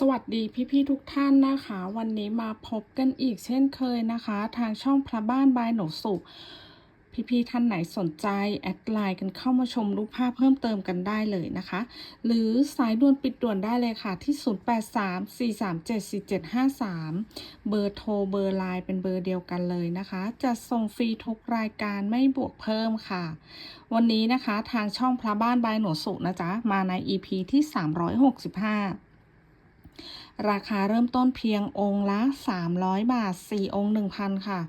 สวัสดีพี่ๆทุกท่านนะคะ วันนี้มาพบกันอีกเช่นเคยนะคะ ทางช่องพระบ้านบายหนูสุขพี่ๆท่านไหนสนใจ แอดไลน์กันเข้ามาชมรูปภาพเพิ่มเติมกันได้เลยนะคะ หรือสายด่วนปิดด่วนได้เลยค่ะที่ 0834374753 เบอร์โทรเบอร์ไลน์เป็นเบอร์เดียวกันเลยนะคะ จะส่งฟรีทุกรายการไม่บวกเพิ่มค่ะ วันนี้นะคะทางช่องพระบ้านบายหนูสุนะจ๊ะ มาใน EP ที่ 365 ราคาเริ่มต้นเพียงองค์ละ 300 บาท 4 องค์ 1,000 ค่ะ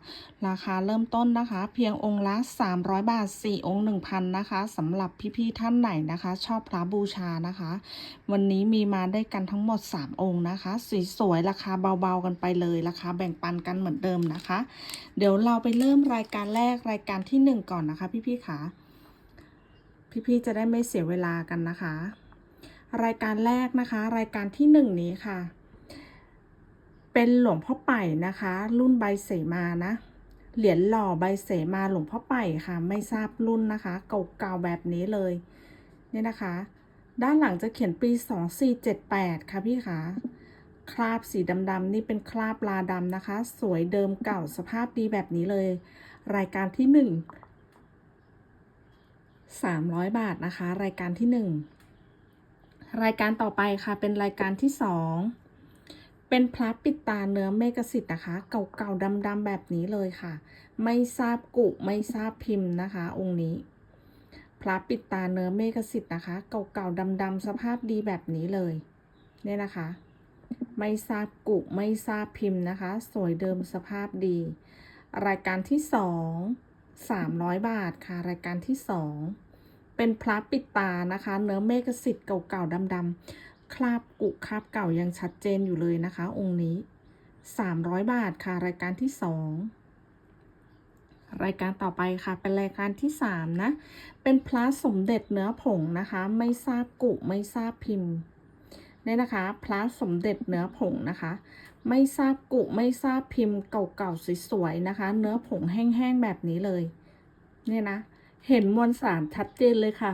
ราคาเริ่มต้นนะคะ เพียงองค์ละ 300 บาท 4 องค์ 1,000 นะคะสำหรับพี่ๆท่านไหนนะคะ ชอบพระบูชานะคะ วันนี้มีมาได้กันทั้งหมด 3 องค์นะคะสวยๆราคาเบาๆกันไปเลยราคาแบ่งปันกันเหมือนเดิมนะคะ เดี๋ยวเราไปเริ่มรายการแรกรายการที่ 1 ก่อนนะคะพี่ๆค่ะพี่ๆจะได้ไม่เสียเวลากันนะคะ รายการแรกนะคะ รายการที่หนึ่งนี้ค่ะ เป็นหลวงพ่อไป่นะคะ รุ่นใบเสมานะ เหรียญหล่อใบเสมาหลวงพ่อไป่ค่ะ ไม่ทราบรุ่นนะคะ เก่าๆแบบนี้เลยนี่นะคะ ด้านหลังจะเขียนปี 2478 ค่ะพี่คะคราบสีดำๆนี่เป็นคราบลาดำนะคะ สวยเดิมเก่าสภาพดีแบบนี้เลย รายการที่หนึ่ง300บาทนะคะ รายการที่หนึ่งรายการต่อไปค่ะเป็นรายการที่สอง เป็นพระปิดตาเนื้อเมกสิทธ์นะคะ เก่าๆดำๆแบบนี้เลยค่ะ ไม่ทราบกุไม่ทราบพิมพ์นะคะ องค์นี้พระปิดตาเนื้อเมกสิทธ์นะคะ เก่าๆดำๆสภาพดีแบบนี้เลยเนี่ยนะคะ ไม่ทราบกุไม่ทราบพิมพ์นะคะ สวยเดิมสภาพดี รายการที่สองสามร้อยบาทค่ะ รายการที่สองเป็นพระปิดตานะคะ เนื้อเมฆสิทธ์เก่าๆดำๆ คราบกุคราบเก่ายังชัดเจนอยู่เลยนะคะ องค์นี้ 300 บาทค่ะ รายการที่ 2 รายการต่อไปค่ะ เป็นรายการที่ 3 นะ เป็นพระสมเด็จเนื้อผงนะคะ ไม่ทราบกุไม่ทราบพิมพ์เนี่ยนะคะพระสมเด็จเนื้อผงนะคะ ไม่ทราบกุไม่ทราบพิมพ์เก่าๆสวยๆนะคะ เนื้อผงแห้งๆแบบนี้เลย เนี่ยนะ เห็นมวลสารชัดเจนเลยค่ะ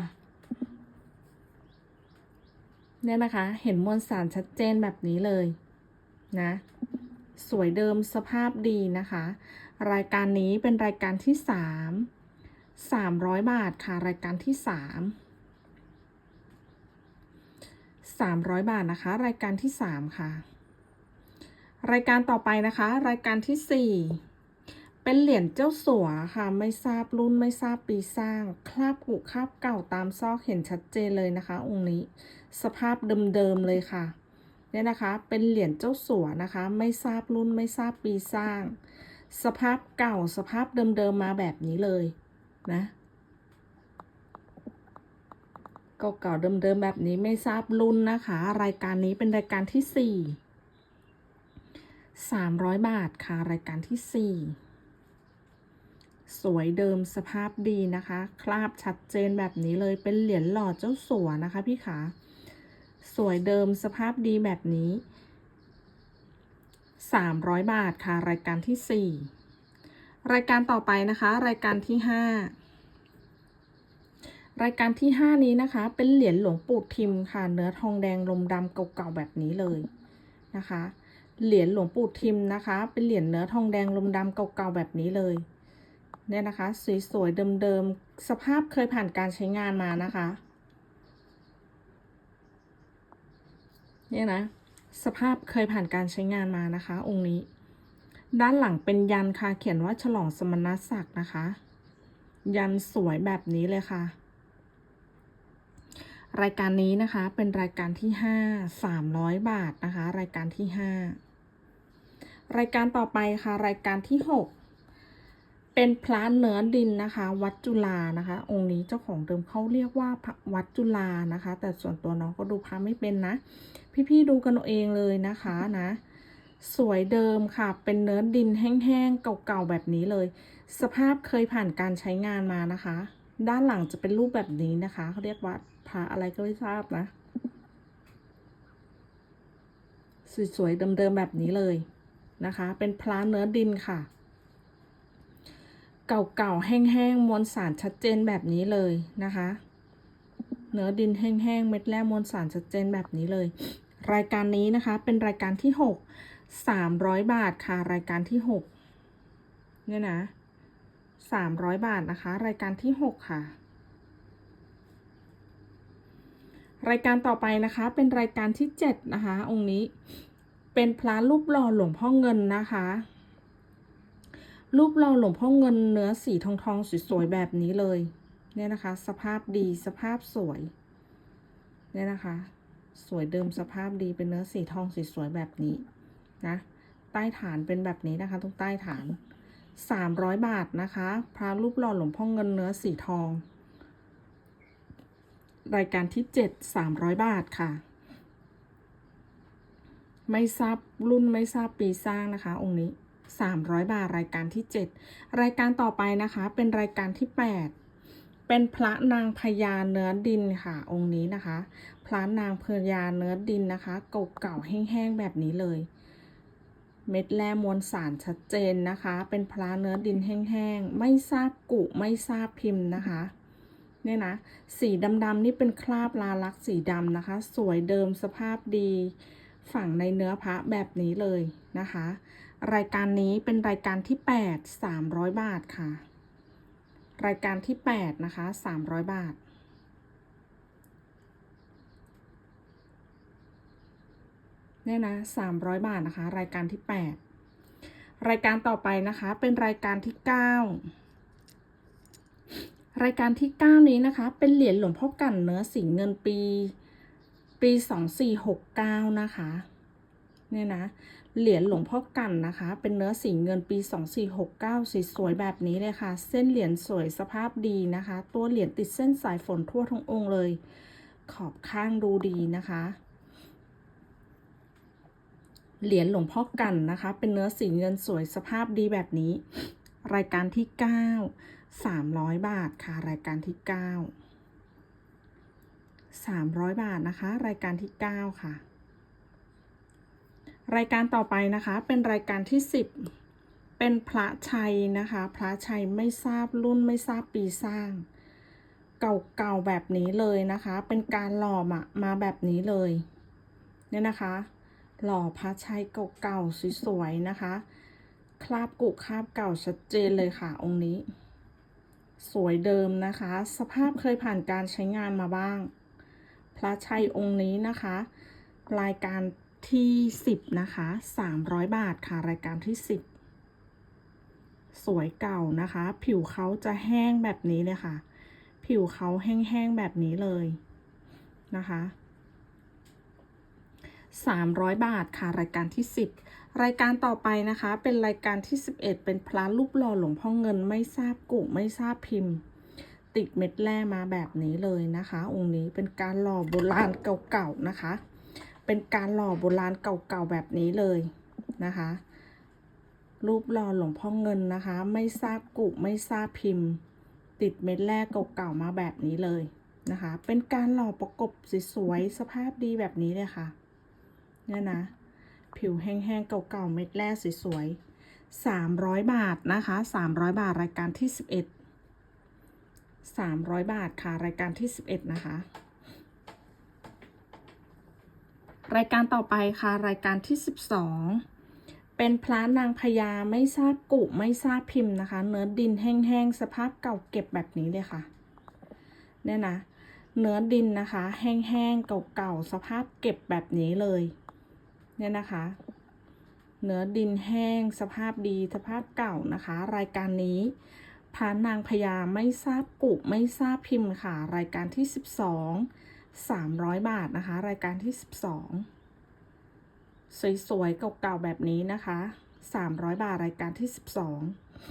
เนี่ยนะคะ เห็นมวลสารชัดเจนแบบนี้เลยนะ สวยเดิมสภาพดีนะคะ รายการนี้เป็นรายการที่สามสามร้อยบาทค่ะ รายการที่สามสามร้อยบาทนะคะ รายการที่สามค่ะ รายการต่อไปนะคะ รายการที่สี่เป็นเหรียญเจ้าสัวค่ะ ไม่ทราบรุ่นไม่ทราบปีสร้าง คราบกุคราบเก่าตามซอกเห็นชัดเจนเลยนะคะ องค์นี้ สภาพเดิมๆเลยค่ะเนี่ยนะคะ เป็นเหรียญเจ้าสัวนะคะ ไม่ทราบรุ่นไม่ทราบปีสร้าง สภาพเก่าสภาพเดิมๆมาแบบนี้เลยนะเก่าๆเดิมๆแบบนี้ไม่ทราบรุ่นนะคะ รายการนี้เป็นรายการที่สี่สามร้อยบาทค่ะ รายการที่สี่สวยเดิมสภาพดีนะคะ คราบชัดเจนแบบนี้เลยเป็นเหรียญหล่อเจ้าสัวนะคะพี่ขา สวยเดิมสภาพดีแบบนี้ 300 บาทค่ะ รายการที่ 4 รายการต่อไปนะคะ รายการที่ 5 รายการที่ 5 นี้นะคะ เป็นเหรียญหลวงปู่ทิมค่ะ เนื้อทองแดงลมดำเก่าๆแบบนี้เลยนะคะ เหรียญหลวงปู่ทิมนะคะ เป็นเหรียญเนื้อทองแดงลมดำเก่าๆแบบนี้เลยเนี่ยนะคะ สวยๆเดิมๆสภาพเคยผ่านการใช้งานมานะคะ เนี่ยนะ สภาพเคยผ่านการใช้งานมานะคะ องค์นี้ ด้านหลังเป็นยันค่ะ เขียนว่าฉลองสมณศักดิ์นะคะ ยันสวยแบบนี้เลยค่ะ รายการนี้นะคะ เป็นรายการที่ห้าสามร้อยบาทนะคะ รายการที่ห้ารายการต่อไปค่ะ รายการที่หกเป็นพระเนื้อดินนะคะ วัดจุฬานะคะ องค์นี้เจ้าของเดิมเขาเรียกว่าพระวัดจุฬานะคะ แต่ส่วนตัวน้องก็ดูพระไม่เป็นนะ พี่ๆดูกันเองเลยนะคะนะ สวยเดิมค่ะ เป็นเนื้อดินแห้งๆเก่าๆแบบนี้เลย สภาพเคยผ่านการใช้งานมานะคะ ด้านหลังจะเป็นรูปแบบนี้นะคะเขาเรียกว่าพระอะไรก็ไม่ทราบนะ สวยๆเดิมๆแบบนี้เลยนะคะ เป็นพระเนื้อดินค่ะ เก่าๆแห้งๆมวลสารชัดเจนแบบนี้เลยนะคะเนื้อดินแห้งๆ เม็ดแร่มวลสารชัดเจนแบบนี้เลย รายการนี้นะคะเป็นรายการที่หกสามร้อยบาทค่ะ รายการที่หกเนี่ยนะสามร้อยบาทนะคะ รายการที่หกค่ะ รายการต่อไปนะคะเป็นรายการที่เจ็ดนะคะ องค์นี้เป็นพระรูปหล่อหลวงพ่อเงินนะคะ รูปหล่อหลวงพ่อเงินเนื้อสีทองทองๆสวยๆแบบนี้เลย เนี่ยนะคะ สภาพดีสภาพสวย เนี่ยนะคะ สวยเดิมสภาพดีเป็นเนื้อสีทองสีสวยแบบนี้นะใต้ฐานเป็นแบบนี้นะคะตรงใต้ฐานสามร้อยบาทนะคะพระรูปหล่อหลวงพ่อเงินเนื้อสีทอง รายการที่เจ็ดสามร้อยบาทค่ะ ไม่ทราบรุ่นไม่ทราบปีสร้างนะคะ องค์นี้สามร้อยบาทรายการที่เจ็ดรายการต่อไปนะคะเป็นรายการที่แปดเป็นพระนางพญาเนื้อดินค่ะ องค์นี้นะคะ พระนางเพญาเนื้อดินนะคะเก่าๆแห้งๆแบบนี้เลย เม็ดแร่มวลสารชัดเจนนะคะ เป็นพระเนื้อดินแห้งๆไม่ทราบกุไม่ทราบพิมพ์นะคะเนี่ยนะสีดำๆนี่เป็นคราบลาลักษณ์สีดำนะคะ สวยเดิมสภาพดี ฝังในเนื้อพระแบบนี้เลยนะคะ รายการนี้เป็นรายการที่ 8 300 บาทค่ะ รายการที่ 8 นะคะ 300 บาท เนี่ยนะ300บาทนะคะ รายการที่8รายการต่อไปนะคะ เป็นรายการที่9รายการที่9นี้นะคะ เป็นเหรียญหลวงพ่อกันเนื้อสีเงินปี ปี2469นะคะ เนี่ยนะ เหรียญหลวงพ่อกันนะคะ เป็นเนื้อสีเงินปี2469สีสวยแบบนี้เลยค่ะ เส้นเหรียญสวยสภาพดีนะคะ ตัวเหรียญติดเส้นสายฝนทั่วทั้งองค์เลย ขอบข้างดูดีนะคะ เหรียญหลวงพ่อกันนะคะ เป็นเนื้อสีเงินสวยสภาพดีแบบนี้ รายการที่ 9 300 บาทค่ะรายการที่ 9 300 บาทนะคะ รายการที่ 9 ค่ะ รายการต่อไปนะคะเป็นรายการที่ 10 เป็นพระชัยนะคะ พระชัยไม่ทราบรุ่นไม่ทราบปีสร้างเก่าๆแบบนี้เลยนะคะ เป็นการหล่อมามาแบบนี้เลยเนี่ยนะคะ หล่อพระชัยเก่าๆสวยๆนะคะ คราบกุคราบเก่าชัดเจนเลยค่ะ องค์นี้ สวยเดิมนะคะ สภาพเคยผ่านการใช้งานมาบ้าง พระชัยองค์นี้นะคะ รายการที่ 10 นะคะ 300 บาทค่ะ รายการที่ 10 สวยเก่านะคะ ผิวเขาจะแห้งแบบนี้เลยค่ะ ผิวเขาแห้งๆแบบนี้เลยนะคะ 300 บาทค่ะรายการที่ 10 รายการต่อไปนะคะ เป็นรายการที่ 11 เป็นพระรูปหล่อหลวงพ่อเงินไม่ทราบกุไม่ทราบพิมพ์ ติดเม็ดแร่มาแบบนี้เลยนะคะ องค์นี้เป็นการหล่อโบราณเก่าๆนะคะ เป็นการหล่อโบราณเก่าๆแบบนี้เลยนะคะ รูปหล่อหลวงพ่อเงินนะคะ ไม่ทราบกุไม่ทราบพิมพ์ ติดเม็ดแร่เก่าๆมาแบบนี้เลยนะคะ เป็นการหล่อประกบสวยๆสภาพดีแบบนี้เลยค่ะ เนี่ยนะ ผิวแห้งๆ เก่าๆ เม็ดแร่สวยๆ300บาทนะคะ300บาทรายการที่11 300บาทค่ะ รายการที่11นะคะ รายการต่อไปค่ะ รายการที่12เป็นพระนางพญาไม่ทราบกุไม่ทราบพิมพ์นะคะ เนื้อดินแห้งๆ สภาพเก่าเก็บแบบนี้เลยค่ะ เนี่ยนะ เนื้อดินนะคะ แห้งๆ เก่าๆ สภาพเก็บแบบนี้เลย เนี่ยนะคะ เนื้อดินแห้งสภาพดีสภาพเก่านะคะ รายการนี้พระนางพญาไม่ทราบกุไม่ทราบพิมพ์ค่ะ รายการที่ 12 300 บาทนะคะ รายการที่ 12 สวยๆเก่าๆแบบนี้นะคะ 300 บาทรายการที่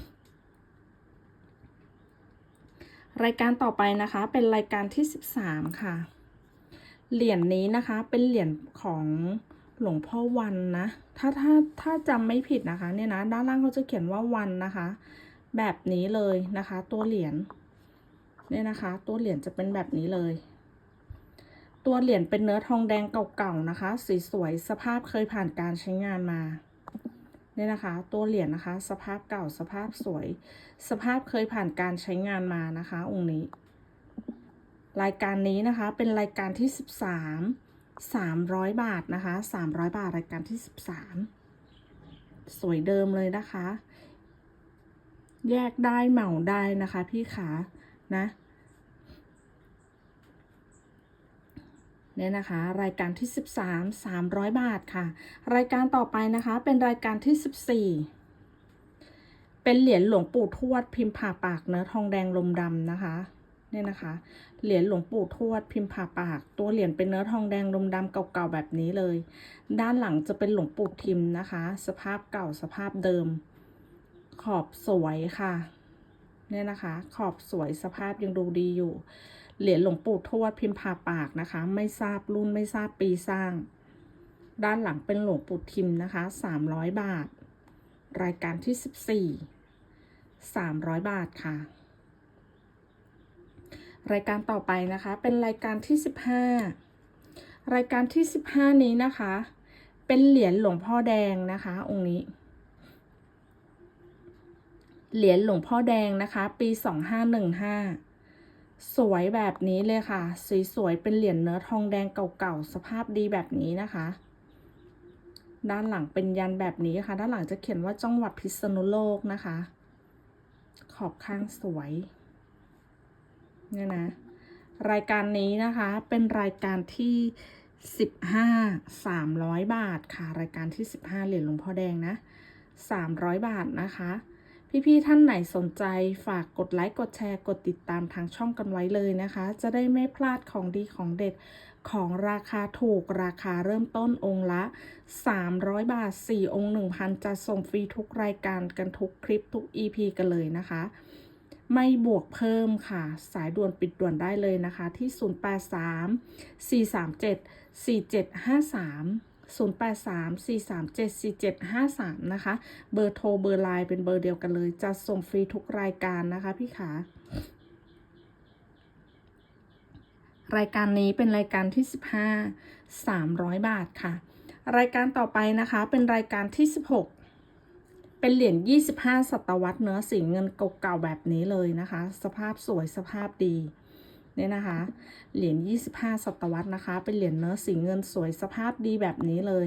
12 รายการต่อไปนะคะ เป็นรายการที่ 13 ค่ะ เหรียญนี้นะคะเป็นเหรียญของ หลวงพ่อวันนะ ถ้าถ้าถ้าจำไม่ผิดนะคะ เนี่ยนะ ด้านล่างเขาจะเขียนว่าวันนะคะ แบบนี้เลยนะคะ ตัวเหรียญ เนี่ยนะคะ ตัวเหรียญจะเป็นแบบนี้เลย ตัวเหรียญเป็นเนื้อทองแดงเก่าๆนะคะ สีสวยสภาพเคยผ่านการใช้งานมาเนี่ยนะคะ ตัวเหรียญนะคะ สภาพเก่าสภาพสวย สภาพเคยผ่านการใช้งานมานะคะ องค์นี้ รายการนี้นะคะเป็นรายการที่13 300 บาทนะคะ 300 บาทรายการที่ 13 สวยเดิมเลยนะคะ แยกได้เหมาได้นะคะ พี่ขานะเนี่ยนะคะ รายการที่ 13 300 บาทค่ะ รายการต่อไปนะคะเป็นรายการที่ 14 เป็นเหรียญหลวงปู่ทวดพิมพ์ผ่าปากเนื้อทองแดงลมดำนะคะ เนี่ยนะคะ เหรียญหลวงปู่ทวดพิมพ์ผ่าปาก ตัวเหรียญเป็นเนื้อทองแดงลมดำเก่าๆแบบนี้เลย ด้านหลังจะเป็นหลวงปู่ทิมนะคะ สภาพเก่าสภาพเดิม ขอบสวยค่ะ เนี่ยนะคะ ขอบสวยสภาพยังดูดีอยู่ เหรียญหลวงปู่ทวดพิมพ์ผ่าปากนะคะ ไม่ทราบรุ่นไม่ทราบปีสร้าง ด้านหลังเป็นหลวงปู่ทิมนะคะ300บาท รายการที่14 300บาทค่ะ รายการต่อไปนะคะ เป็นรายการที่ 15 รายการที่ 15 นี้นะคะ เป็นเหรียญหลวงพ่อแดงนะคะ องค์นี้ เหรียญหลวงพ่อแดงนะคะ ปี 2515 สวยแบบนี้เลยค่ะสวยๆเป็นเหรียญเนื้อทองแดงเก่าๆ สภาพดีแบบนี้นะคะ ด้านหลังเป็นยันแบบนี้ค่ะ ด้านหลังจะเขียนว่าจังหวัดพิษณุโลกนะคะ ขอบข้างสวย เนี่ยนะ รายการนี้นะคะเป็นรายการที่15 300บาทค่ะ รายการที่15เหรียญหลวงพ่อแดงนะ300บาทนะคะ พี่ๆท่านไหนสนใจฝากกดไลค์กดแชร์กดติดตามทางช่องกันไว้เลยนะคะ จะได้ไม่พลาดของดีของเด็ดของราคาถูกราคาเริ่มต้นองค์ละ 300 บาท 4 องค์ 1,000 จะส่งฟรีทุกรายการกันทุกคลิปทุก EP กันเลยนะคะ ไม่บวกเพิ่มค่ะ สายด่วนปิดด่วนได้เลยนะคะ ที่ 083 437 4753 083 437 4753 นะคะ เบอร์โทรเบอร์ไลน์เป็นเบอร์เดียวกันเลย จะส่งฟรีทุกรายการนะคะพี่ขารายการนี้เป็นรายการที่ 15 300 บาทค่ะ รายการต่อไปนะคะเป็นรายการที่ 16 เป็นเหรียญ 25 ศตวรรษเนื้อสีเงินเก่าๆแบบนี้เลยนะคะ สภาพสวยสภาพดีเนี่ยนะคะ เหรียญ 25 ศตวรรษนะคะ เป็นเหรียญเนื้อสีเงินสวยสภาพดีแบบนี้เลย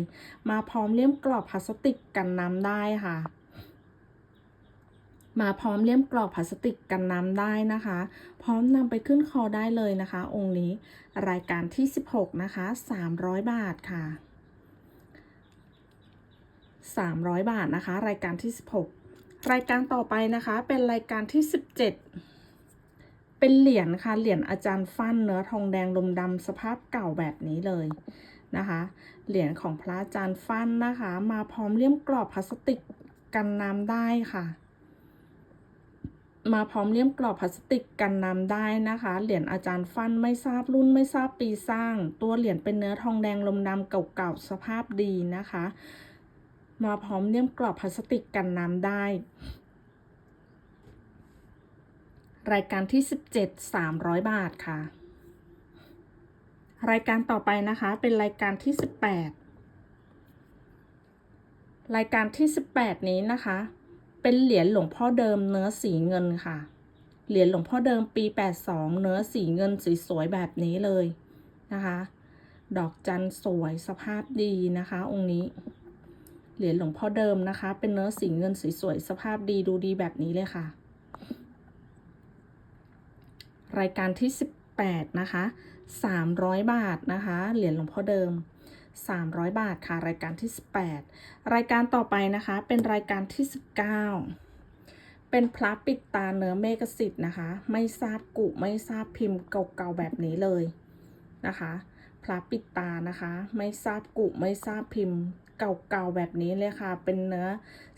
มาพร้อมเลี่ยมกรอบพลาสติกกันน้ำได้ค่ะ มาพร้อมเลี่ยมกรอบพลาสติกกันน้ำได้นะคะ พร้อมนำไปขึ้นคอได้เลยนะคะ องค์นี้ รายการที่ 16 นะคะ 300 บาทค่ะ 300 บาทนะคะ รายการที่ 16 รายการต่อไปนะคะ เป็นรายการที่ 17 เป็นเหรียญค่ะ เหรียญอาจารย์ฟั่นเนื้อทองแดงลมดำสภาพเก่าแบบนี้เลยนะคะ เหรียญของพระอาจารย์ฟั่นนะคะ มาพร้อมเลี่ยมกรอบพลาสติกกันน้ำได้ค่ะ มาพร้อมเลี่ยมกรอบพลาสติกกันน้ำได้นะคะ เหรียญอาจารย์ฟันไม่ทราบรุ่นไม่ทราบปีสร้าง ตัวเหรียญเป็นเนื้อทองแดงลมดำเก่าๆสภาพดีนะคะ มาพร้อมเลี่ยมกรอบพลาสติกกันน้ำได้ รายการที่ 17 300 บาทค่ะ รายการต่อไปนะคะเป็นรายการที่ 18 รายการที่ 18 นี้นะคะ เป็นเหรียญหลวงพ่อเดิมเนื้อสีเงินค่ะ เหรียญหลวงพ่อเดิมปี 82 เนื้อสีเงินสวยๆแบบนี้เลยนะคะ ดอกจันสวยสภาพดีนะคะ องค์นี้ เหรียญหลวงพ่อเดิมนะคะ เป็นเนื้อสีเงินสวยๆสภาพดีดูดีแบบนี้เลยค่ะ รายการที่ 18 นะคะ 300 บาทนะคะ เหรียญหลวงพ่อเดิม 300 บาทค่ะ รายการที่ 18 รายการต่อไปนะคะ เป็นรายการที่ 19 เป็นพระปิดตาเนื้อเมกสิทธิ์นะคะ ไม่ทราบกุไม่ทราบพิมพ์เก่าๆแบบนี้เลยนะคะ พระปิดตานะคะ ไม่ทราบกุไม่ทราบพิมพ์ เก่าๆแบบนี้เลยค่ะ เป็นเนื้อ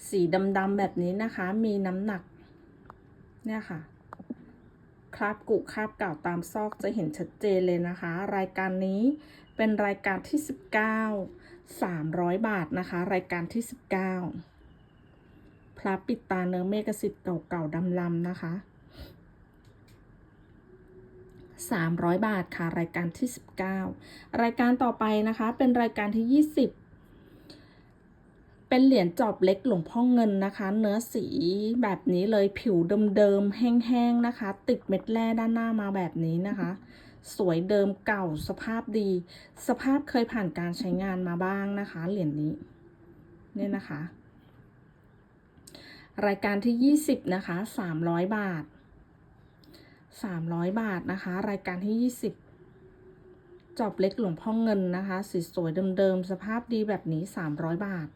สีดำๆแบบนี้นะคะ มีน้ำหนัก เนี่ยค่ะคราบกุคราบเก่าตามซอกจะเห็นชัดเจนเลยนะคะ รายการนี้เป็นรายการที่ 19 300 บาทนะคะ รายการที่ 19พระปิดตาเนื้อเมกสิทธิ์เก่าๆดำลำนะคะ 300 บาทค่ะ รายการที่ 19 รายการต่อไปนะคะ เป็นรายการที่ 20 เป็นเหรียญจอบเล็กหลวงพ่อเงินนะคะ เนื้อสีแบบนี้เลยผิวเดิมๆแห้งๆนะคะ ติดเม็ดแร่ด้านหน้ามาแบบนี้นะคะ สวยเดิมเก่าสภาพดี สภาพเคยผ่านการใช้งานมาบ้างนะคะ เหรียญนี้เนี่ยนะคะ รายการที่ 20 นะคะ 300 บาท 300 บาทนะคะ รายการที่ 20 จอบเล็กหลวงพ่อเงินนะคะ สีสวยเดิมๆ สภาพดีแบบนี้ 300 บาท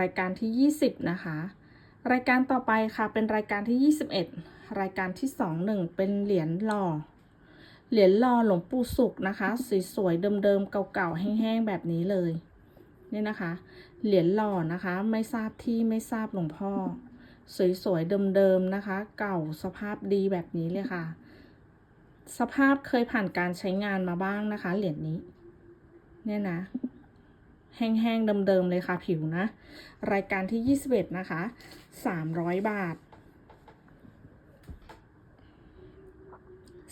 รายการที่ 20 นะคะ รายการต่อไปค่ะเป็นรายการที่ 21 รายการที่ 21 เป็นเหรียญหล่อ เหรียญหล่อหลวงปู่สุขนะคะ สีสวยเดิมๆ เก่าๆ แห้งๆ แบบนี้เลย นี่นะคะ เหรียญหล่อนะคะ ไม่ทราบที่ไม่ทราบหลวงพ่อ สวยๆเดิมๆนะคะ เก่าสภาพดีแบบนี้เลยค่ะ สภาพเคยผ่านการใช้งานมาบ้างนะคะ เหรียญนี้ เนี่ยนะ แห้งๆเดิมๆเลยค่ะผิวนะ รายการที่ 21 นะคะ 300 บาท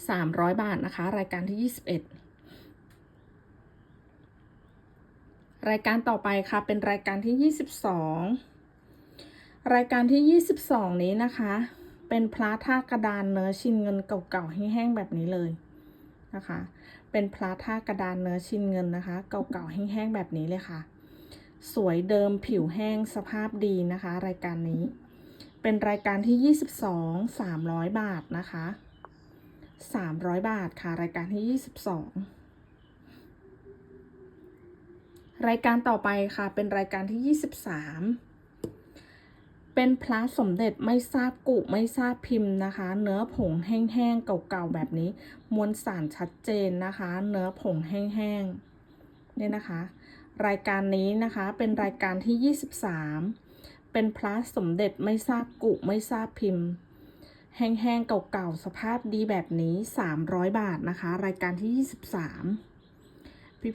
300 บาทนะคะ รายการที่ 21รายการต่อไปค่ะ เป็นรายการที่ 22 รายการที่ 22 นี้นะคะ เป็นพระท่ากระดานเนื้อชิ้นเงินเก่าๆแห้งๆแบบนี้เลยนะคะ เป็นพระท่ากระดานเนื้อชิ้นเงินนะคะ เก่าๆแห้งๆแบบนี้เลยค่ะ สวยเดิมผิวแห้งสภาพดีนะคะ รายการนี้ เป็นรายการที่ 22 300 บาทนะคะ 300 บาทค่ะ รายการที่ 22รายการต่อไปค่ะเป็นรายการที่ 23 เป็นพระสมเด็จไม่ทราบกุไม่ทราบพิมพ์นะคะ เนื้อผงแห้งๆเก่าๆแบบนี้ มวลสารชัดเจนนะคะ เนื้อผงแห้งๆเนี่ยนะคะ รายการนี้นะคะเป็นรายการที่ 23 เป็นพระสมเด็จไม่ทราบกุไม่ทราบพิมพ์ แห้งๆเก่าๆสภาพดีแบบนี้ 300 บาทนะคะ รายการที่ 23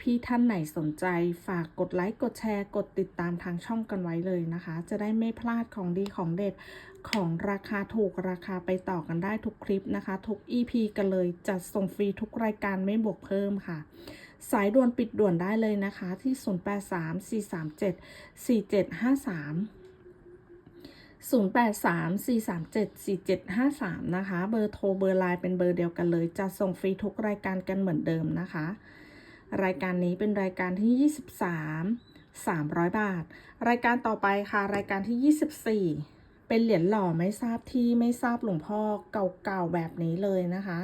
พี่ๆท่านไหนสนใจฝากกดไลค์กดแชร์ กดติดตามทางช่องกันไว้เลยนะคะ จะได้ไม่พลาดของดีของเด็ดของราคาถูกราคาไปต่อกันได้ทุกคลิปนะคะ ทุก EP กันเลยจัดส่งฟรีทุกรายการไม่บวกเพิ่มค่ะ สายด่วนปิดด่วนได้เลยนะคะที่ 0834374753 0834374753 นะคะ เบอร์โทรเบอร์ไลน์เป็นเบอร์เดียวกันเลย จะส่งฟรีทุกรายการกันเหมือนเดิมนะคะ รายการนี้เป็นรายการที่ 23 300 บาท รายการต่อไปค่ะ รายการที่ 24 เป็นเหรียญหล่อไม่ทราบที่ไม่ทราบหลวงพ่อเก่าๆแบบนี้เลยนะคะ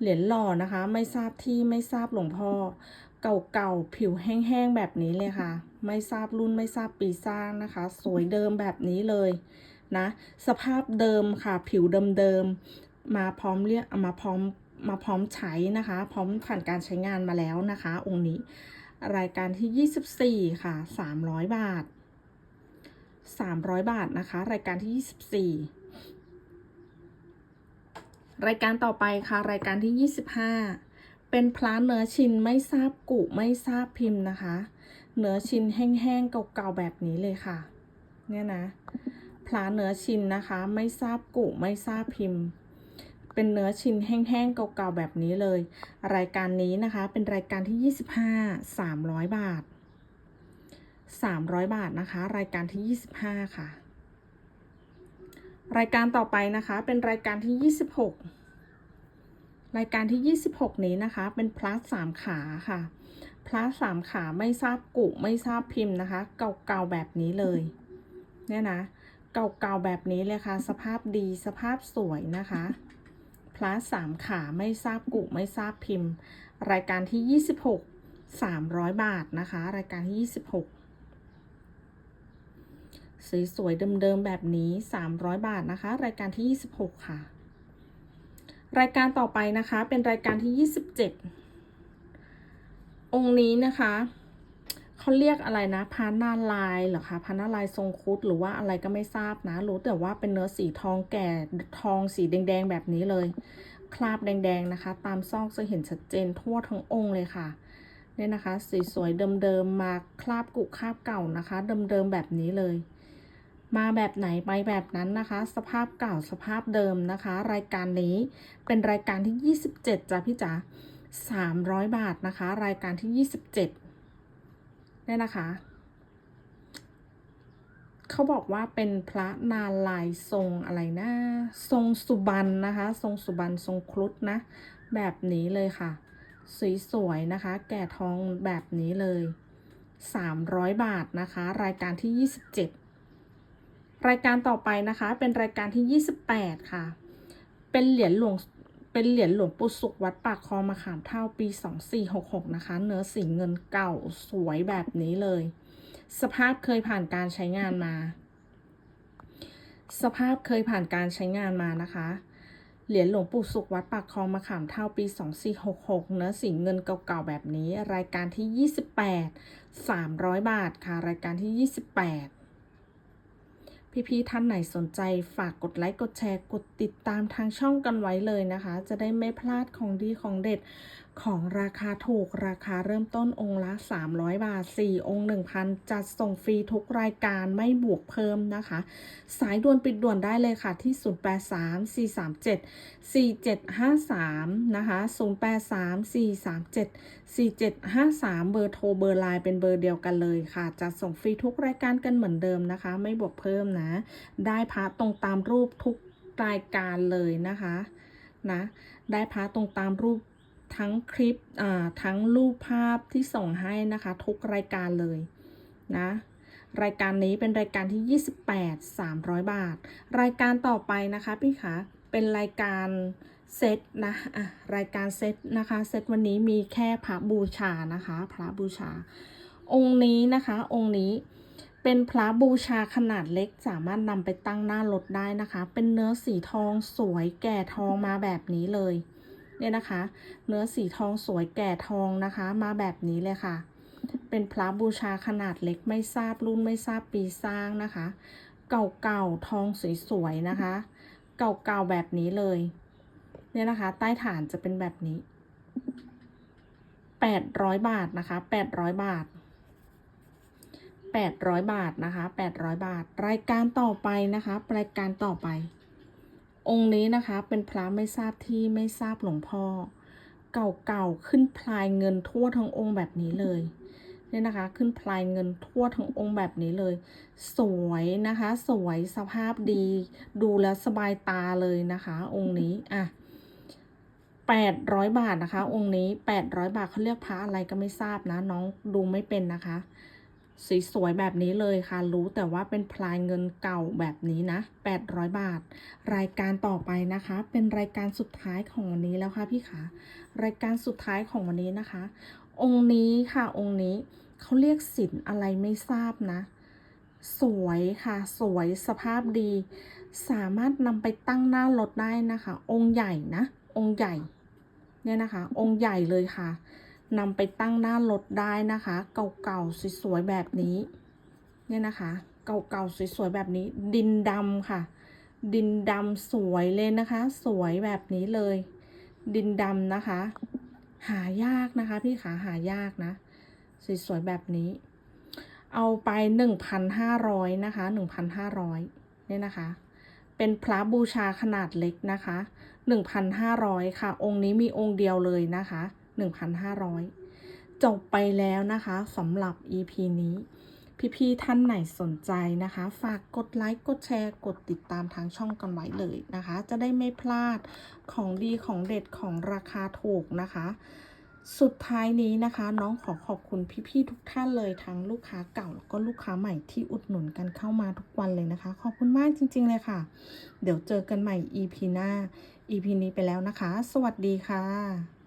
เหรียญหล่อนะคะ ไม่ทราบที่ไม่ทราบหลวงพ่อเก่าๆผิวแห้งๆแบบนี้เลยค่ะ ไม่ทราบรุ่นไม่ทราบปีสร้างนะคะ สวยเดิมแบบนี้เลยนะ สภาพเดิมค่ะ ผิวเดิมๆมาพร้อมเรียกมาพร้อม มาพร้อมใช้นะคะ พร้อมผ่านการใช้งานมาแล้วนะคะ องค์นี้ รายการที่ 24 ค่ะ 300 บาท 300 บาทนะคะ รายการที่ 24 รายการต่อไปค่ะ รายการที่ 25 เป็นพลาเนื้อชินไม่ทราบกุไม่ทราบพิมพ์นะคะ เนื้อชินแห้งๆเก่าๆแบบนี้เลยค่ะ เนี่ยนะพลาเนื้อชินนะคะ ไม่ทราบกุไม่ทราบพิมพ์ เป็นเนื้อชิ้นแห้งๆ เก่าๆ แบบนี้เลย รายการนี้นะคะเป็นรายการที่ 25 300 บาท 300 บาทนะคะ รายการที่ 25 ค่ะ รายการต่อไปนะคะเป็นรายการที่ 26 รายการที่ 26 นี้นะคะ เป็นพลัสสามขาค่ะพลัสสามขาไม่ทราบกุไม่ทราบพิมพ์นะคะ เก่าๆแบบนี้เลย เนี่ยนะ เก่าๆแบบนี้เลยค่ะ สภาพดีสภาพสวยนะคะ พลัสสามขาไม่ทราบกุไม่ทราบพิมพ์ รายการที่ 26 300 บาทนะคะ รายการที่ 26สวยๆเดิมๆแบบนี้ 300 บาทนะคะ รายการที่ 26 ค่ะ รายการต่อไปนะคะเป็นรายการที่ 27 องค์นี้นะคะ เขาเรียกอะไรนะพานาลายเหรอคะพานาลายทรงคุดหรือว่าอะไรก็ไม่ทราบนะ รู้แต่ว่าเป็นเนื้อสีทองแก่ทองสีแดงๆแบบนี้เลย คราบแดงๆนะคะ ตามซอกจะเห็นชัดเจนทั่วทั้งองค์เลยค่ะเนี่ยนะคะสีสวยเดิมๆมาคราบกุคราบเก่านะคะ เดิมๆแบบนี้เลย มาแบบไหนไปแบบนั้นนะคะ สภาพเก่าสภาพเดิมนะคะ รายการนี้เป็นรายการที่ 27จ้ะพี่จ๋า300 บาทนะคะ รายการที่ 27 เนี่ยนะคะ เขาบอกว่าเป็นพระนารายทรงอะไรนะทรงสุบรรณนะคะ ทรงสุบรรณทรงครุฑนะ แบบนี้เลยค่ะ สวยๆนะคะ แก่ทองแบบนี้เลย 300 บาทนะคะ รายการที่ 27 รายการต่อไปนะคะ เป็นรายการที่ 28 ค่ะ เป็นเหรียญหลวง เป็นเหรียญหลวงปู่สุขวัดปากคลองมะขามเท่าปี 2466 นะคะ เนื้อสีเงินเก่าสวยแบบนี้เลย สภาพเคยผ่านการใช้งานมา สภาพเคยผ่านการใช้งานมานะคะ เหรียญหลวงปู่สุขวัดปากคลองมะขามเท่าปี 2466 เนื้อสีเงินเก่าๆแบบนี้ รายการที่ 28 300 บาทค่ะ รายการที่ 28 พี่ๆท่านไหนสนใจฝากกดไลค์กดแชร์กดติดตามทางช่องกันไว้เลยนะคะ จะได้ไม่พลาดของดีของเด็ด ของราคาถูกราคาเริ่มต้นองค์ละ 300 บาท 4 องค์ 1,000 จัดส่งฟรีทุกรายการไม่บวกเพิ่มนะคะ สายด่วนปิดด่วนได้เลยค่ะที่ 0834374753 นะคะ 0834374753 เบอร์โทรเบอร์ไลน์เป็นเบอร์เดียวกันเลยค่ะ จัดส่งฟรีทุกรายการกันเหมือนเดิมนะคะ ไม่บวกเพิ่มนะ ได้พระตรงตามรูปทุกรายการเลยนะคะนะ ได้พระตรงตามรูป ทั้งคลิปอ่าทั้งรูปภาพที่ส่งให้นะคะ ทุกรายการเลยนะรายการนี้เป็นรายการที่ 28 300 บาท รายการต่อไปนะคะพี่คะเป็นรายการเซตนะอะรายการเซตนะคะเซตวันนี้มีแค่พระบูชานะคะ พระบูชา องค์นี้นะคะ องค์นี้เป็นพระบูชาขนาดเล็กสามารถนำไปตั้งหน้ารถได้นะคะ เป็นเนื้อสีทองสวยแก่ทองมาแบบนี้เลย เนี่ยนะคะ เนื้อสีทองสวยแก่ทองนะคะ มาแบบนี้เลยค่ะ เป็นพระบูชาขนาดเล็กไม่ทราบรุ่นไม่ทราบปีสร้างนะคะ เก่าๆทองสวยๆนะคะ เก่าๆแบบนี้เลย เนี่ยนะคะ ใต้ฐานจะเป็นแบบนี้800บาทนะคะ800บาท800บาทนะคะ800บาท รายการต่อไปนะคะ รายการต่อไป องค์นี้นะคะเป็นพระไม่ทราบที่ไม่ทราบหลวงพ่อ เก่าๆขึ้นพลายเงินทั่วทั้งองค์แบบนี้เลยเนี่ยนะคะ ขึ้นพลายเงินทั่วทั้งองค์แบบนี้เลย สวยนะคะ สวยสภาพดี ดูแล้วสบายตาเลยนะคะ องค์นี้อะแปดร้อยบาทนะคะ องค์นี้แปดร้อยบาทเขาเรียกพระอะไรก็ไม่ทราบนะ น้องดูไม่เป็นนะคะ สีสวยแบบนี้เลยค่ะ รู้แต่ว่าเป็นพลายเงินเก่าแบบนี้นะ 800 บาท รายการต่อไปนะคะ เป็นรายการสุดท้ายของวันนี้แล้วค่ะพี่ขารายการสุดท้ายของวันนี้นะคะ องค์นี้ค่ะองค์นี้เขาเรียกสินอะไรไม่ทราบนะ สวยค่ะ สวยสภาพดี สามารถนำไปตั้งหน้ารถได้นะคะ องค์ใหญ่นะ องค์ใหญ่เนี่ยนะคะ องค์ใหญ่เลยค่ะ นำไปตั้งหน้ารถได้นะคะ เก่าๆสวยๆแบบนี้ เนี่ยนะคะ เก่าๆสวยๆแบบนี้ ดินดำค่ะ ดินดำสวยเลยนะคะ สวยแบบนี้เลย ดินดำนะคะ หายากนะคะ พี่ขาหายากนะ สวยๆแบบนี้ เอาไปหนึ่งพันห้าร้อยนะคะหนึ่งพันห้าร้อยเนี่ยนะคะ เป็นพระบูชาขนาดเล็กนะคะหนึ่งพันห้าร้อยค่ะ องค์นี้มีองค์เดียวเลยนะคะ 1,500 จบไปแล้วนะคะสำหรับ EP นี้ พี่ๆท่านไหนสนใจนะคะ ฝากกดไลค์กดแชร์กดติดตามทางช่องกันไว้เลยนะคะ จะได้ไม่พลาดของดีของเด็ดของราคาถูกนะคะสุดท้ายนี้นะคะ น้องขอขอบคุณพี่ๆทุกท่านเลยทั้งลูกค้าเก่าแล้วก็ลูกค้าใหม่ที่อุดหนุนกันเข้ามาทุกวันเลยนะคะ ขอบคุณมากจริง ๆ เลยค่ะ เดี๋ยวเจอกันใหม่ EP หน้า EP นี้ไปแล้วนะคะ สวัสดีค่ะ